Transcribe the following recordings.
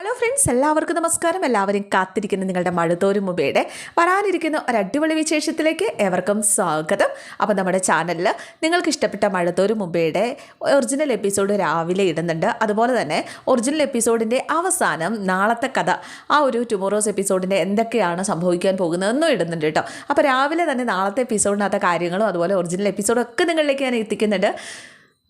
Hello friends എല്ലാവർക്കും നമസ്കാരം. എല്ലാവരും കാത്തിരിക്കുന്ന നിങ്ങളുടെ മഴുതോരും മുബയുടെ വരാനിരിക്കുന്ന ഒരു അടിപൊളി വിശേഷത്തിലേക്ക് ഏവർക്കും സ്വാഗതം. അപ്പോൾ നമ്മുടെ ചാനലിൽ നിങ്ങൾക്ക് ഇഷ്ടപ്പെട്ട മഴുതോരും മുബയുടെ ഒറിജിനൽ എപ്പിസോഡ് രാവിലെ ഇടുന്നുണ്ട്. അതുപോലെ തന്നെ ഒറിജിനൽ എപ്പിസോഡിന്റെ അവസാനം നാളത്തെ കഥ ആ ഒരു ടുമോറോസ് എപ്പിസോഡിന്റെ എന്തൊക്കെയാണ് സംഭവിക്കാൻ പോകുന്നതെന്നും ഇടുന്നുണ്ട് കേട്ടോ. അപ്പോൾ രാവിലെ തന്നെ നാളത്തെ എപ്പിസോഡിനകത്തെ കാര്യങ്ങളും അതുപോലെ ഒറിജിനൽ എപ്പിസോഡൊക്കെ നിങ്ങളിലേക്ക് ഞാൻ എത്തിക്കുന്നുണ്ട്.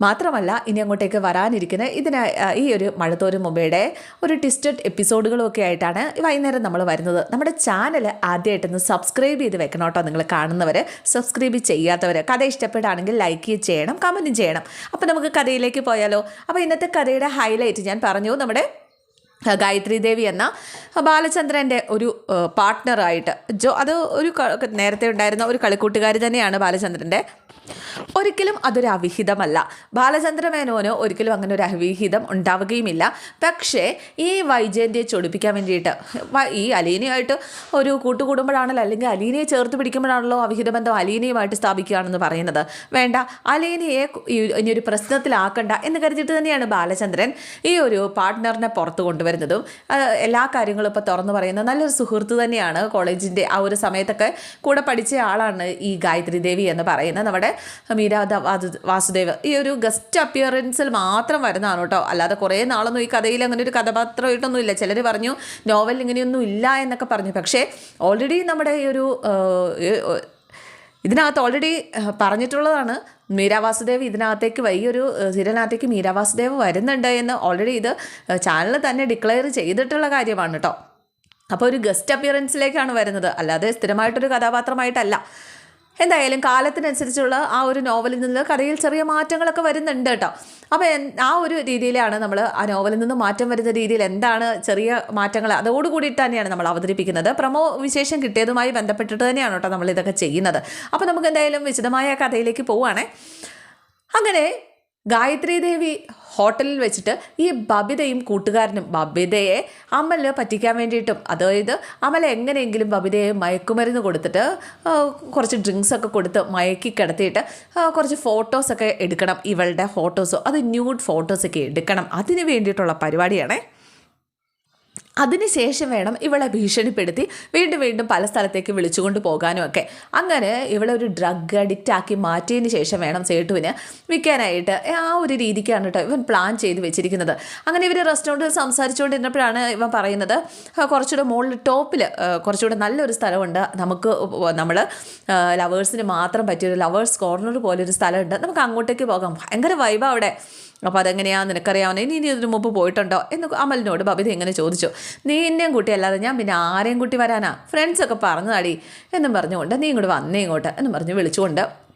മാത്രമല്ല ഇനി അങ്ങോട്ടേക്ക് വരാനിരിക്കുന്ന ഇതിന് ഈ ഒരു മഴത്തോരും മുമ്പയുടെ ഒരു ട്വിസ്റ്റഡ് എപ്പിസോഡുകളും ഒക്കെ ആയിട്ടാണ് വൈകുന്നേരം നമ്മൾ വരുന്നത്. നമ്മുടെ ചാനൽ ആദ്യമായിട്ടൊന്ന് സബ്സ്ക്രൈബ് ചെയ്ത് വെക്കണം കേട്ടോ നിങ്ങൾ കാണുന്നവർ സബ്സ്ക്രൈബ് ചെയ്യാത്തവർ കഥ ഇഷ്ടപ്പെടുകയാണെങ്കിൽ ലൈക്ക് ചെയ്യണം കമന്റും ചെയ്യണം. അപ്പോൾ നമുക്ക് കഥയിലേക്ക് പോയാലോ? അപ്പോൾ ഇന്നത്തെ കഥയുടെ ഹൈലൈറ്റ് ഞാൻ പറഞ്ഞു നമ്മുടെ ഗായത്രി ദേവി എന്ന ബാലചന്ദ്രന്റെ ഒരു പാർട്ട്ണറായിട്ട് ജോ അത് ഒരു നേരത്തെ ഉണ്ടായിരുന്ന ഒരു കളിക്കൂട്ടുകാരി തന്നെയാണ് ബാലചന്ദ്രന്റെ ഒരിക്കലും അതൊരു അവിഹിതമല്ല. ബാലചന്ദ്ര മേനോന് ഒരിക്കലും അങ്ങനെ ഒരു അവിഹിതം ഉണ്ടാവുകയുമില്ല. പക്ഷേ ഈ വൈജയന്തിയെ ചൊടിപ്പിക്കാൻ വേണ്ടിയിട്ട് ഈ അലീനയായിട്ട് ഒരു കൂട്ടുകൂടുമ്പോഴാണല്ലോ അല്ലെങ്കിൽ അലീനയെ ചേർത്ത് പിടിക്കുമ്പോഴാണല്ലോ അവിഹിത ബന്ധം അലീനയുമായിട്ട് സ്ഥാപിക്കുകയാണെന്ന് പറയുന്നത്. വേണ്ട അലീനയെ ഇനിയൊരു പ്രശ്നത്തിലാക്കണ്ട എന്ന് കരുതിയിട്ട് തന്നെയാണ് ബാലചന്ദ്രൻ ഈ ഒരു പാർട്ട്ണറിനെ പുറത്തു കൊണ്ടുവരുന്നതും. ആ, എല്ലാ കാര്യങ്ങളും ഇപ്പോൾ തുറന്നു പറയുന്ന നല്ലൊരു സുഹൃത്ത് തന്നെയാണ്. കോളേജിന്റെ ആ ഒരു സമയത്തൊക്കെ കൂടെ പഠിച്ച ആളാണ് ഈ ഗായത്രി ദേവി എന്ന് പറയുന്നത്. നമ്മുടെ മീരാദ വാസുദേവ്. ഈ ഒരു ഗസ്റ്റ് അപ്പിയറൻസിൽ മാത്രം വരുന്നതാണ് കേട്ടോ. അല്ലാതെ കുറേ നാളൊന്നും ഈ കഥയിൽ അങ്ങനെ ഒരു കഥാപാത്രമായിട്ടൊന്നും ഇല്ല ചിലർ പറഞ്ഞു നോവൽ ഇങ്ങനെയൊന്നും ഇല്ല എന്നൊക്കെ പറഞ്ഞു. പക്ഷേ ഓൾറെഡി നമ്മുടെ ഈ ഒരു ഇതിനകത്ത് ഓൾറെഡി പറഞ്ഞിട്ടുള്ളതാണ് മീരാ വാസുദേവ് ഇതിനകത്തേക്ക് വൈകിയൊരു സീരിയലിനകത്തേക്ക് മീരാ വാസുദേവ് വരുന്നുണ്ട് എന്ന് ഓൾറെഡി ഇത് ചാനൽ തന്നെ ഡിക്ലെയർ ചെയ്തിട്ടുള്ള കാര്യമാണ് കേട്ടോ അപ്പോൾ ഒരു ഗസ്റ്റ് അപ്പിയറൻസിലേക്കാണ് വരുന്നത്. അല്ലാതെ സ്ഥിരമായിട്ടൊരു കഥാപാത്രമായിട്ടല്ല. എന്തായാലും കാലത്തിനനുസരിച്ചുള്ള ആ ഒരു നോവലിൽ നിന്ന് കഥയിൽ ചെറിയ മാറ്റങ്ങളൊക്കെ വരുന്നുണ്ട് കേട്ടോ. അപ്പോൾ ആ ഒരു രീതിയിലാണ് നമ്മൾ ആ നോവലിൽ നിന്ന് മാറ്റം വരുന്ന രീതിയിൽ എന്താണ് ചെറിയ മാറ്റങ്ങൾ അതോടുകൂടിയിട്ട് തന്നെയാണ് നമ്മൾ അവതരിപ്പിക്കുന്നത്. പ്രമോ വിശേഷം കിട്ടിയതുമായി ബന്ധപ്പെട്ടിട്ട് തന്നെയാണ് കേട്ടോ നമ്മൾ ഇതൊക്കെ ചെയ്യുന്നത്. അപ്പോൾ നമുക്ക് എന്തായാലും വിശദമായ കഥയിലേക്ക് പോവുകയാണേ. അങ്ങനെ ഗായത്രി ദേവി ഹോട്ടലിൽ വെച്ചിട്ട് ഈ ബബിതയും കൂട്ടുകാരനും ബബിതയെ അമൽ പറ്റിക്കാൻ വേണ്ടിയിട്ടും അതായത് അമൽ എങ്ങനെയെങ്കിലും ബബിതയെ മയക്കുമരുന്ന് കൊടുത്തിട്ട് കുറച്ച് ഡ്രിങ്ക്സ് ഒക്കെ കൊടുത്ത് മയക്കി കിടത്തിയിട്ട് കുറച്ച് ഫോട്ടോസൊക്കെ എടുക്കണം ഇവളുടെ ഫോട്ടോസോ. അത് ന്യൂഡ് ഫോട്ടോസൊക്കെ എടുക്കണം. അതിന് വേണ്ടിയിട്ടുള്ള പരിപാടിയാണേ. അതിനുശേഷം വേണം ഇവളെ ഭീഷണിപ്പെടുത്തി വീണ്ടും വീണ്ടും പല സ്ഥലത്തേക്ക് വിളിച്ചുകൊണ്ട് പോകാനും ഒക്കെ അങ്ങനെ ഇവളെ ഒരു ഡ്രഗ് അഡിക്റ്റ് ആക്കി മാറ്റിയതിന് ശേഷം വേണം സേട്ടുവിന് വിൽക്കാനായിട്ട്. ആ ഒരു രീതിക്കാണ് കേട്ടോ ഇവൻ പ്ലാൻ ചെയ്ത് വെച്ചിരിക്കുന്നത്. അങ്ങനെ ഇവർ റെസ്റ്റോറന്റിൽ സംസാരിച്ചുകൊണ്ടിരുന്നപ്പോഴാണ് ഇവൻ പറയുന്നത് "ആ, കുറച്ചുകൂടെ മുകളിൽ ടോപ്പിൽ കുറച്ചുകൂടെ നല്ലൊരു സ്ഥലമുണ്ട്. നമുക്ക് നമ്മൾ ലവേഴ്സിന് മാത്രം പറ്റിയൊരു ലവേഴ്സ് കോർണർ പോലൊരു സ്ഥലമുണ്ട്. നമുക്ക് അങ്ങോട്ടേക്ക് പോകാം. ഭയങ്കര വൈബാണ് അവിടെ. അപ്പോൾ അതെങ്ങനെയാ? നിനക്കറിയാവുന്ന ഇനി ഇനി ഇതിനു മുമ്പ് പോയിട്ടുണ്ടോ? എന്ന് അമലിനോട് ബബിത ഇങ്ങനെ ചോദിച്ചു. നീ എന്നെയും കൂട്ടി അല്ലാതെ ഞാൻ പിന്നെ ആരെയും കുട്ടി വരാനാ? ഫ്രണ്ട്സൊക്കെ പറഞ്ഞതാടി എന്നും പറഞ്ഞുകൊണ്ട് നീ ഇങ്ങോട്ട് വന്നേ ഇങ്ങോട്ട് എന്നും പറഞ്ഞ് വിളിച്ചുകൊണ്ട്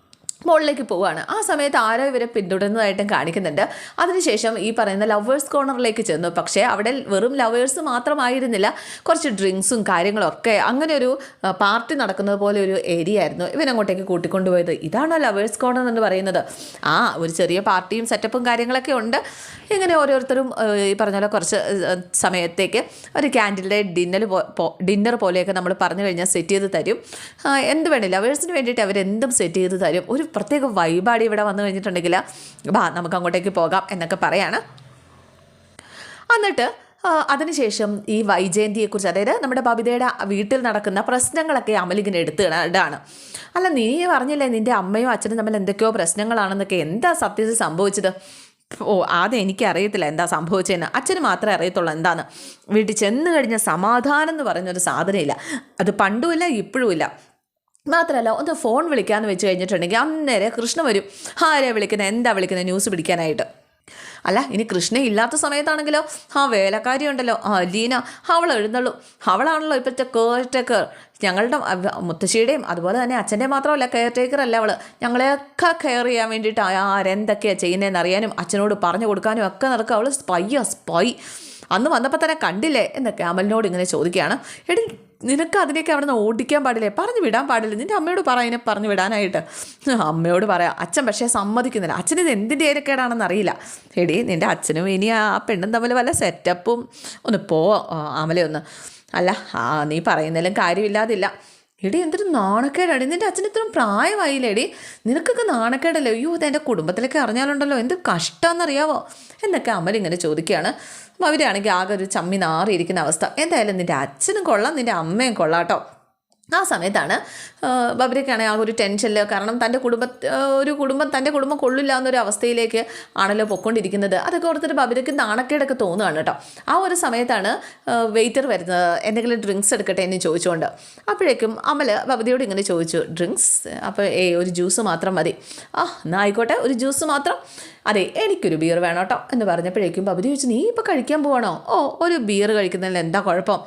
മുകളിലേക്ക് പോവുകയാണ്. ആ സമയത്ത് ആരോ ഇവരെ പിന്തുടരുന്നതായിട്ടും കാണിക്കുന്നുണ്ട്. അതിനുശേഷം ഈ പറയുന്ന ലവേഴ്സ് കോർണറിലേക്ക് ചെന്നു. പക്ഷേ അവിടെ വെറും ലവേഴ്സ് മാത്രമായിരുന്നില്ല. കുറച്ച് ഡ്രിങ്ക്സും കാര്യങ്ങളൊക്കെ അങ്ങനെ ഒരു പാർട്ടി നടക്കുന്നത് പോലെ ഒരു ഏരിയ ആയിരുന്നു. ഇവനങ്ങോട്ടേക്ക് കൂട്ടിക്കൊണ്ടുപോയത്. ഇതാണോ ലവേഴ്സ് കോർണർ എന്ന് പറയുന്നത്. ആ ഒരു ചെറിയ പാർട്ടിയും സെറ്റപ്പും കാര്യങ്ങളൊക്കെ ഉണ്ട്. ഇങ്ങനെ ഓരോരുത്തരും ഈ പറഞ്ഞ പോലെ കുറച്ച് സമയത്തേക്ക് ഒരു ക്യാൻഡിലെ ഡിന്നർ ഡിന്നർ പോലെയൊക്കെ നമ്മൾ പറഞ്ഞു കഴിഞ്ഞാൽ സെറ്റ് ചെയ്ത് തരും. എന്ത് വേണേലും. ലവേഴ്സിന് വേണ്ടിയിട്ട് അവരെന്തും സെറ്റ് ചെയ്ത് തരും. ഒരു പ്രത്യേക വൈബാടി ഇവിടെ വന്നു കഴിഞ്ഞിട്ടുണ്ടെങ്കിൽ ബാ നമുക്ക് അങ്ങോട്ടേക്ക് പോകാം എന്നൊക്കെ പറയാണ്. എന്നിട്ട് അതിനുശേഷം ഈ വൈജയന്തിയെക്കുറിച്ച് അതായത് നമ്മുടെ ബബിതയുടെ വീട്ടിൽ നടക്കുന്ന പ്രശ്നങ്ങളൊക്കെ അമലിങ്ങനെ എടുത്ത് ഇടാണ്. അല്ല നീ പറഞ്ഞില്ലേ നിന്റെ അമ്മയും അച്ഛനും തമ്മിൽ എന്തൊക്കെയോ പ്രശ്നങ്ങളാണെന്നൊക്കെ എന്താ സത്യത്തിൽ സംഭവിച്ചത്? ഓ ആദ്യം എനിക്കറിയത്തില്ല എന്താ സംഭവിച്ചതെന്ന്. അച്ഛന് മാത്രമേ അറിയത്തുള്ളൂ എന്താണ് വീട്ടിൽ ചെന്ന് കഴിഞ്ഞ സമാധാനം എന്ന് പറയുന്നൊരു സാധനമില്ല. അത് പണ്ടുമില്ല ഇപ്പോഴുമില്ല. മാത്രമല്ല ഒന്ന് ഫോൺ വിളിക്കാമെന്ന് വെച്ച് കഴിഞ്ഞിട്ടുണ്ടെങ്കിൽ അന്നേരം കൃഷ്ണ വരും. ആരെയാണ് വിളിക്കുന്നത് എന്താ വിളിക്കുന്നത് ന്യൂസ് പിടിക്കാനായിട്ട്. അല്ല ഇനി കൃഷ്ണ ഇല്ലാത്ത സമയത്താണെങ്കിലോ? ആ വേലക്കാരി ഉണ്ടല്ലോ ആ ലീന അവൾ എഴുന്നള്ളൂ. അവളാണല്ലോ ഇപ്പോഴത്തെ കെയർ ടേക്കർ ഞങ്ങളുടെ മുത്തശ്ശിയുടെയും അതുപോലെ തന്നെ അച്ഛന്റെ മാത്രമല്ല കെയർ ടേക്കർ അല്ല അവൾ ഞങ്ങളെയൊക്കെ കെയർ ചെയ്യാൻ വേണ്ടിയിട്ട് ആരെന്തൊക്കെയാണ് ചെയ്യുന്നതെന്ന് അറിയാനും അച്ഛനോട് പറഞ്ഞു കൊടുക്കാനും ഒക്കെ നടക്കുക അവൾ സ്പൈയാ സ്പൈ അന്ന് വന്നപ്പോൾ തന്നെ കണ്ടില്ലേ? എന്നൊക്കെ അമലിനോട് ഇങ്ങനെ ചോദിക്കുകയാണ്. എടി നിനക്ക് അതിലേക്ക് അവിടെ നിന്ന് ഓടിക്കാൻ പാടില്ലേ? പറഞ്ഞു വിടാൻ പാടില്ല. നിന്റെ അമ്മയോട് പറ പറഞ്ഞു വിടാനായിട്ട്. അമ്മയോട് പറയാം അച്ഛൻ പക്ഷേ സമ്മതിക്കുന്നില്ല. അച്ഛൻ ഇത് എന്തിന്റെ ഏരക്കേടാണെന്ന് അറിയില്ല. എടി നിന്റെ അച്ഛനും ഇനി ആ പെണ്ണും തമ്മിൽ വല്ല സെറ്റപ്പും ഒന്ന് പോ അമലയൊന്ന് അല്ല ആ നീ പറയുന്നതിലും കാര്യമില്ലാതില്ല. എടി എന്തൊരു നാണക്കേടാണ്. നിന്റെ അച്ഛൻ ഇത്രയും പ്രായമായില്ലേടി നിനക്കൊക്കെ നാണക്കേടല്ലേ? അയ്യോ ഇത് എന്റെ കുടുംബത്തിലേക്ക് അറിഞ്ഞാലുണ്ടല്ലോ. എന്ത് കഷ്ടമെന്നറിയാവോ എന്നൊക്കെ അമൽ ഇങ്ങനെ ചോദിക്കുകയാണ്. അവരാണെങ്കിൽ ആകെ ഒരു ചമ്മി നാറിയിരിക്കുന്ന അവസ്ഥ. എന്തായാലും നിന്റെ അച്ഛനും കൊള്ളാം നിന്റെ അമ്മയും കൊള്ളാം കേട്ടോ. ആ സമയത്താണ് ബബ്രിക്കാണെ ആ ഒരു ടെൻഷനിൽ കാരണം തന്റെ കുടുംബ ഒരു കുടുംബം തന്റെ കുടുംബം കൊള്ളില്ല എന്നൊരു അവസ്ഥയിലേക്ക് ആണല്ലോ പൊയ്ക്കൊണ്ടിരിക്കുന്നത്. അതൊക്കെ ഓർത്തിട്ട് ബബ്രിക്ക് നാണക്കേടൊക്കെ തോന്നുകയാണ് കേട്ടോ. ആ ഒരു സമയത്താണ് വെയിറ്റർ വരുന്നത്. എന്തെങ്കിലും ഡ്രിങ്ക്സ് എടുക്കട്ടെ എന്ന് ചോദിച്ചുകൊണ്ട് അപ്പോഴേക്കും അമൽ ബബ്രിയോട് ഇങ്ങനെ ചോദിച്ചു ഡ്രിങ്ക്സ് അപ്പോൾ ഏ ഒരു ജ്യൂസ് മാത്രം മതി. ആ എന്നാൽ ആയിക്കോട്ടെ ഒരു ജ്യൂസ് മാത്രം. അതെ എനിക്കൊരു ബിയർ വേണം കേട്ടോ എന്ന് പറഞ്ഞപ്പോഴേക്കും ബബ്രി ചോദിച്ചു നീ ഇപ്പോൾ കഴിക്കാൻ പോവാണോ? ഓ ഒരു ബിയർ കഴിക്കുന്നതിൽ എന്താ കുഴപ്പം?